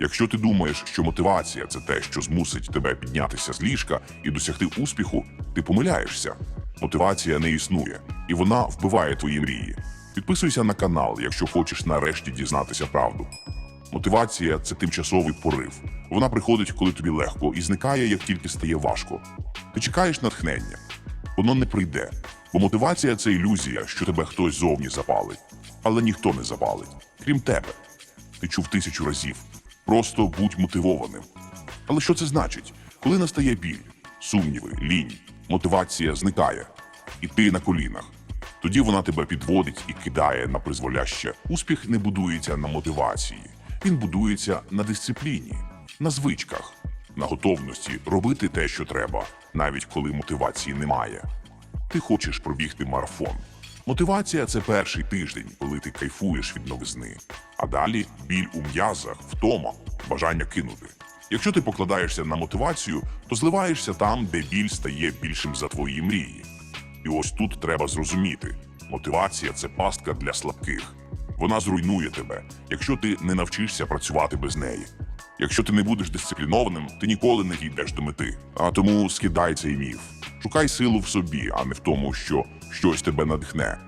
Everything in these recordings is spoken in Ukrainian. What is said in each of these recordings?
Якщо ти думаєш, що мотивація це те, що змусить тебе піднятися з ліжка і досягти успіху, ти помиляєшся. Мотивація не існує, і вона вбиває твої мрії. Підписуйся на канал, якщо хочеш нарешті дізнатися правду. Мотивація це тимчасовий порив. Вона приходить, коли тобі легко, і зникає, як тільки стає важко. Ти чекаєш натхнення, воно не прийде. Бо мотивація це ілюзія, що тебе хтось зовні запалить. Але ніхто не запалить, крім тебе. Ти чув тисячу разів. Просто будь мотивованим. Але що це значить? Коли настає біль, сумніви, лінь, мотивація зникає, і ти на колінах. Тоді вона тебе підводить і кидає на призволяще. Успіх не будується на мотивації, він будується на дисципліні, на звичках, на готовності робити те, що треба, навіть коли мотивації немає. Ти хочеш пробігти марафон. Мотивація це перший тиждень, коли ти кайфуєш від новизни. А далі біль у м'язах, втома, бажання кинути. Якщо ти покладаєшся на мотивацію, то зливаєшся там, де біль стає більшим за твої мрії. І ось тут треба зрозуміти: мотивація це пастка для слабких. Вона зруйнує тебе, якщо ти не навчишся працювати без неї. Якщо ти не будеш дисциплінованим, ти ніколи не дійдеш до мети. А тому скидай цей міф. Шукай силу в собі, а не в тому, що щось тебе надихне.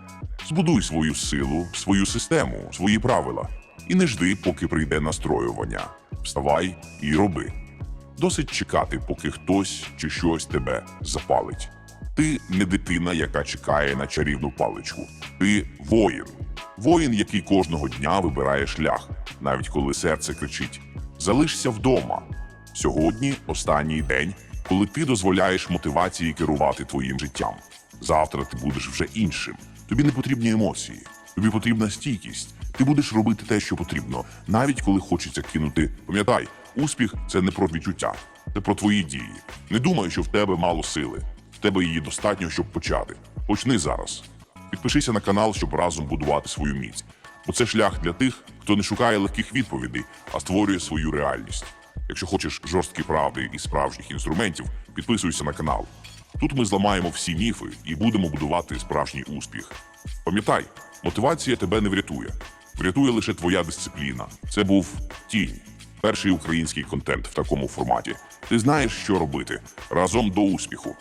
Збудуй свою силу, свою систему, свої правила. І не жди, поки прийде настроювання. Вставай і роби. Досить чекати, поки хтось чи щось тебе запалить. Ти не дитина, яка чекає на чарівну паличку. Ти воїн. Воїн, який кожного дня вибирає шлях, навіть коли серце кричить: Залишся вдома. Сьогодні останній день, коли ти дозволяєш мотивації керувати твоїм життям. Завтра ти будеш вже іншим. Тобі не потрібні емоції, тобі потрібна стійкість. Ти будеш робити те, що потрібно, навіть коли хочеться кинути. Пам'ятай, успіх це не про відчуття, це про твої дії. Не думай, що в тебе мало сили. В тебе її достатньо, щоб почати. Почни зараз. Підпишися на канал, щоб разом будувати свою міць. Бо це шлях для тих, хто не шукає легких відповідей, а створює свою реальність. Якщо хочеш жорсткі правди і справжніх інструментів, підписуйся на канал. Тут ми зламаємо всі міфи і будемо будувати справжній успіх. Пам'ятай, мотивація тебе не врятує. Врятує лише твоя дисципліна. Це був тінь. Перший український контент в такому форматі. Ти знаєш, що робити разом до успіху.